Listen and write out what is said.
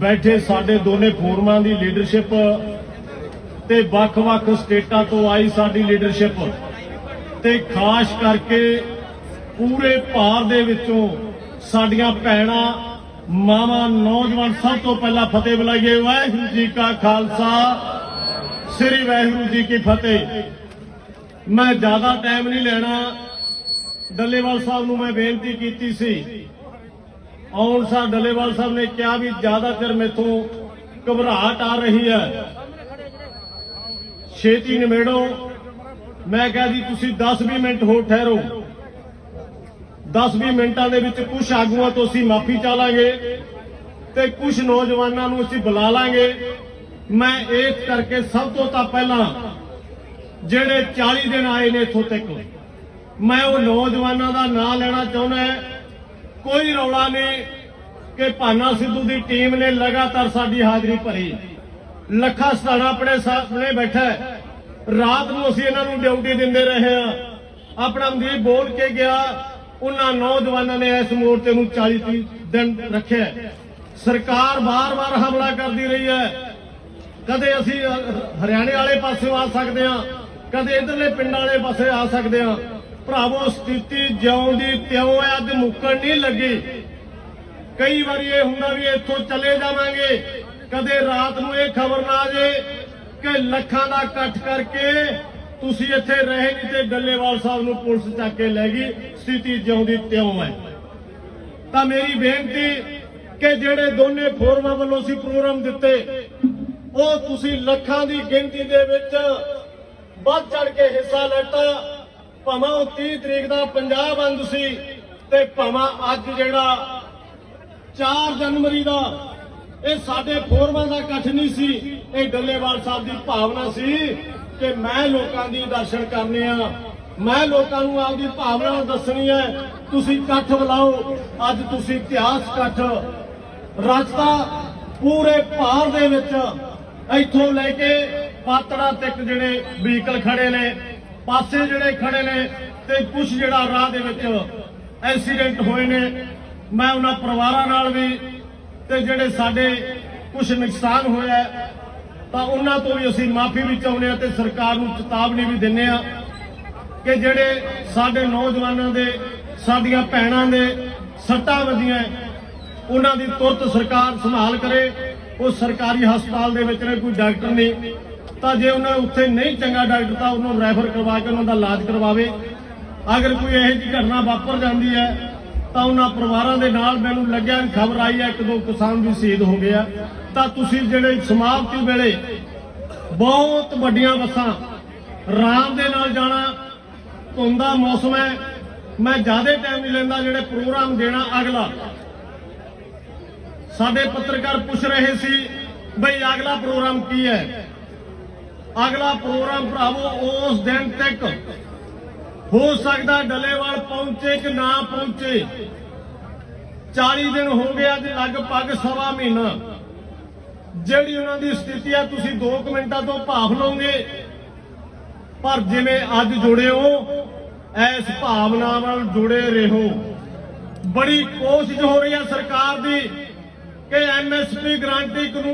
ਬੈਠੇ ਸਾਡੇ ਦੋਨੇ ਫੋਰਮਾਂ ਦੀ ਲੀਡਰਸ਼ਿਪ ਤੇ ਵੱਖ-ਵੱਖ ਸਟੇਟਾਂ ਤੋਂ ਆਈ ਸਾਡੀ ਲੀਡਰਸ਼ਿਪ ਤੇ ਖਾਸ ਕਰਕੇ ਪੂਰੇ ਭਾਰਤ ਦੇ ਵਿੱਚੋਂ ਸਾਡੀਆਂ ਭੈਣਾਂ, ਮਾਵਾਂ, ਨੌਜਵਾਨ ਸਭ ਤੋਂ ਪਹਿਲਾਂ ਫਤਿਹ ਬੁਲਾਈਏ। ਵਾਹਿਗੁਰੂ ਜੀ ਕਾ ਖਾਲਸਾ, ਸ੍ਰੀ ਵਾਹਿਗੁਰੂ ਜੀ ਕੀ ਫਤਿਹ। ਮੈਂ ਜ਼ਿਆਦਾ ਟਾਈਮ ਨਹੀਂ ਲੈਣਾ। ਡੱਲੇਵਾਲ ਸਾਹਿਬ ਨੂੰ ਮੈਂ ਬੇਨਤੀ ਕੀਤੀ ਸੀ ਆਉਣ ਸਾਹਿਬ ਡੱਲੇਵਾਲ ਸਾਹਿਬ ਨੇ ਕਿਹਾ ਵੀ ਜ਼ਿਆਦਾ ਚਿਰ ਮੇਥੋਂ ਘਬਰਾਹਟ ਆ ਰਹੀ ਹੈ। ਛੇਤੀ ਨਿਮੇੜੋ ਮੈਂ ਕਿਹਾ ਜੀ, ਤੁਸੀਂ 10-20 ਮਿੰਟ ਹੋਰ ਠਹਿਰੋ। 10-20 ਮਿੰਟਾਂ ਦੇ ਵਿੱਚ ਕੁਝ ਆਗੂਆਂ ਤੋਂ ਅਸੀਂ ਮਾਫੀ ਚਾਲਾਂਗੇ ਤੇ ਕੁਝ ਨੌਜਵਾਨਾਂ ਨੂੰ ਅਸੀਂ ਬੁਲਾ ਲਾਂਗੇ। ਮੈਂ ਇਸ ਕਰਕੇ ਸਭ ਤੋਂ ਤਾਂ ਪਹਿਲਾਂ ਜਿਹੜੇ 40 ਦਿਨ ਆਏ ਨੇ ਇੱਥੋਂ ਤੱਕ, ਮੈਂ ਉਹ ਨੌਜਵਾਨਾਂ ਦਾ ਨਾਂ ਲੈਣਾ ਚਾਹੁੰਦਾ ਹਾਂ। ਕੋਈ ਰੌਲਾ ਨਹੀਂ ਕਿ ਭਾਨਾ ਸਿੱਧੂ ਦੀ ਟੀਮ ਨੇ ਲਗਾਤਾਰ ਸਾਡੀ ਹਾਜ਼ਰੀ ਭਰੀ। ਲੱਖਾ ਸਤਾਣਾ ਆਪਣੇ ਸਾਹਮਣੇ ਬੈਠਾ ਰਾਤ ਨੂੰ ਅਸੀਂ ਇਹਨਾਂ ਨੂੰ ਡਿਊਟੀ ਦਿੰਦੇ ਰਹੇ ਆ ਆਪਣਾ ਮਨਦੀਪ ਬੋਲ ਕੇ ਗਿਆ। ਉਹਨਾਂ ਨੌਜਵਾਨਾਂ ਨੇ ਇਸ ਮੋਰਚੇ ਨੂੰ 40 ਦਿਨ ਰੱਖਿਆ ਸਰਕਾਰ ਬਾਰ-ਬਾਰ ਹਮਲਾ ਕਰਦੀ ਰਹੀ ਹੈ। ਕਦੇ ਅਸੀਂ ਹਰਿਆਣੇ ਵਾਲੇ ਪਾਸੇ ਆ ਸਕਦੇ ਹਾਂ। ਕਦੇ ਇਧਰਲੇ ਪਿੰਡਾਂ ਵਾਲੇ ਪਾਸੇ ਆ ਸਕਦੇ ਹਾਂ। ਭਰਾਵੋ, ਸਥਿਤੀ ਜਿਉਂ ਦੀ ਤਿਉਂ ਹੈ ਅੱਜ ਮੁੱਕਣ ਨਹੀਂ ਲੱਗੀ। ਕਈ ਵਾਰੀ ਇਹ ਹੁੰਦਾ ਵੀ ਇੱਥੋਂ ਚਲੇ ਜਾਵਾਂਗੇ, ਕਦੇ ਰਾਤ ਨੂੰ ਇਹ ਖਬਰ ਨਾ ਜੇ ਕਿ ਲੱਖਾਂ ਦਾ ਇਕੱਠ ਕਰਕੇ ਤੁਸੀਂ ਇੱਥੇ ਰਹੇ ਨਹੀਂ ਤੇ ਡੱਲੇਵਾਲ ਸਾਹਿਬ ਨੂੰ ਪੁਲਿਸ ਚੱਕ ਕੇ ਲੈ ਗਈ, ਸਥਿਤੀ ਜਿਉਂ ਦੀ ਤਿਉਂ ਹੈ ਤਾਂ ਮੇਰੀ ਬੇਨਤੀ ਕਿ ਜਿਹੜੇ ਦੋਨੇ ਫੋਰਮਾਂ ਵੱਲੋਂ ਅਸੀਂ ਪ੍ਰੋਗਰਾਮ ਦਿੱਤੇ, ਉਹ ਤੁਸੀਂ ਲੱਖਾਂ ਦੀ ਗਿਣਤੀ ਦੇ ਵਿੱਚ ਵੱਧ ਚੜ ਕੇ ਹਿੱਸਾ ਲੈਤਾ। ਭਾਵੇਂ ਉਹ 30 ਤਰੀਕ ਦਾ ਪੰਜਾਬ ਬੰਦ ਸੀ ਤੇ ਭਾਵੇਂ ਅੱਜ ਜਿਹੜਾ 4 ਜਨਵਰੀ ਦਾ ਇਹ ਸਾਡੇ ਫੋਰਮਾਂ ਦਾ ਇਕੱਠ ਨਹੀਂ ਸੀ, ਇਹ ਡੱਲੇਵਾਲ ਸਾਹਿਬ ਦੀ ਭਾਵਨਾ ਸੀ ਕਿ ਮੈਂ ਲੋਕਾਂ ਦੀ ਦਰਸ਼ਨ ਕਰਨੇ ਆ। ਮੈਂ ਲੋਕਾਂ ਨੂੰ ਆਪਦੀ ਭਾਵਨਾ ਦੱਸਣੀ ਹੈ, ਤੁਸੀਂ ਇਕੱਠ ਬੁਲਾਓ, ਅੱਜ ਤੁਸੀਂ ਇਤਿਹਾਸ ਇਕੱਠ। ਰਚਤਾ ਪੂਰੇ ਭਾਰ ਦੇ ਵਿੱਚ ਇੱਥੋਂ ਲੈ ਕੇ ਪਾਤੜਾ ਤੱਕ ਜਿਹੜੇ ਵਹੀਕਲ ਖੜੇ ਨੇ ਪਾਸੇ ਜਿਹੜੇ ਖੜੇ ਨੇ ਤੇ ਕੁਝ ਜਿਹੜਾ ਰਾਹ ਦੇ ਵਿੱਚ ਐਕਸੀਡੈਂਟ ਹੋਏ ਨੇ, ਮੈਂ ਉਹਨਾਂ ਪਰਿਵਾਰਾਂ ਨਾਲ ਵੀ ਤੇ ਜਿਹੜੇ ਸਾਡੇ ਕੁਝ ਨੁਕਸਾਨ ਹੋਇਆ ਤਾਂ ਉਹਨਾਂ ਤੋਂ ਵੀ ਅਸੀਂ ਮਾਫੀ ਵੀ ਚਾਹੁੰਦੇ ਆ ਤੇ ਸਰਕਾਰ ਨੂੰ ਚੇਤਾਵਨੀ ਵੀ ਦਿੰਨੇ ਆ ਕਿ ਜਿਹੜੇ ਸਾਡੇ ਨੌਜਵਾਨਾਂ ਦੇ, ਸਾਡੀਆਂ ਭੈਣਾਂ ਦੇ ਸੱਟਾਂ ਵੱਜੀਆਂ ਉਹਨਾਂ ਦੀ ਤੁਰਤ ਸਰਕਾਰ ਸੰਭਾਲ ਕਰੇ, ਉਹ ਸਰਕਾਰੀ ਹਸਪਤਾਲ ਦੇ ਵਿੱਚ ਨੇ, ਕੋਈ ਡਾਕਟਰ ਨਹੀਂ। ਤਾਂ ਜੇ ਉਹਨਾਂ ਉੱਥੇ ਨਹੀਂ ਚੰਗਾ ਡਾਕਟਰ ਤਾਂ ਉਹਨੂੰ ਰੈਫਰ ਕਰਵਾ ਕੇ ਉਹਨਾਂ ਦਾ ਇਲਾਜ ਕਰਵਾਵੇ। ਅਗਰ ਕੋਈ ਇਹੋ ਜਿਹੀ ਘਟਨਾ ਵਾਪਰ ਜਾਂਦੀ ਹੈ, ਤਾਂ ਉਹਨਾਂ ਪਰਿਵਾਰਾਂ ਦੇ ਨਾਲ ਮੈਨੂੰ ਲੱਗਿਆ ਖਬਰ ਆਈ ਹੈ, ਇੱਕ ਦੋ ਕਿਸਾਨ ਵੀ ਸ਼ਹੀਦ ਹੋ ਆ। ਤਾਂ ਤੁਸੀਂ ਜਿਹੜੇ ਸਮਾਪਤੀ ਵੇਲੇ ਬਹੁਤ ਵੱਡੀਆਂ ਬੱਸਾਂ ਆਰਾਮ ਦੇ ਨਾਲ ਜਾਣਾ, ਧੁੰਦਾ ਮੌਸਮ ਹੈ, ਮੈਂ ਜ਼ਿਆਦਾ ਟਾਈਮ ਨਹੀਂ ਲੈਂਦਾ ਜਿਹੜੇ ਪ੍ਰੋਗਰਾਮ ਦੇਣਾ ਅਗਲਾ। ਸਾਡੇ ਪੱਤਰਕਾਰ ਪੁੱਛ ਰਹੇ ਸੀ, ਬਈ ਅਗਲਾ ਪ੍ਰੋਗਰਾਮ ਕੀ ਹੈ? ਅਗਲਾ ਪ੍ਰੋਗਰਾਮ ਭਰਾਵੋ, ਉਸ ਦਿਨ ਤੱਕ ਹੋ ਸਕਦਾ ਡੱਲੇਵਾਲ ਪਹੁੰਚੇ ਕਿ ਨਾ ਪਹੁੰਚੇ। 40 ਦਿਨ ਹੋ ਗਏ ਅੱਜ ਲਗਭਗ ਸਵਾ ਮਹੀਨਾ। ਜਿਹੜੀ ਉਹਨਾਂ ਦੀ ਸਥਿਤੀ ਆ, ਤੁਸੀਂ 2 ਮਿੰਟਾਂ ਤੋਂ ਭਾਫ ਲਓਗੇ। ਪਰ ਜਿਵੇਂ ਅੱਜ ਜੁੜੇ ਹੋ ਐਸ ਭਾਵਨਾ ਨਾਲ ਜੁੜੇ ਰਹੋ। ਬੜੀ ਕੋਸ਼ਿਸ਼ ਹੋ ਰਹੀ ਹੈ ਸਰਕਾਰ ਦੀ ਕਿ ਐਮਐਸਪੀ ਗਰੰਟੀ ਕਾਨੂੰਨ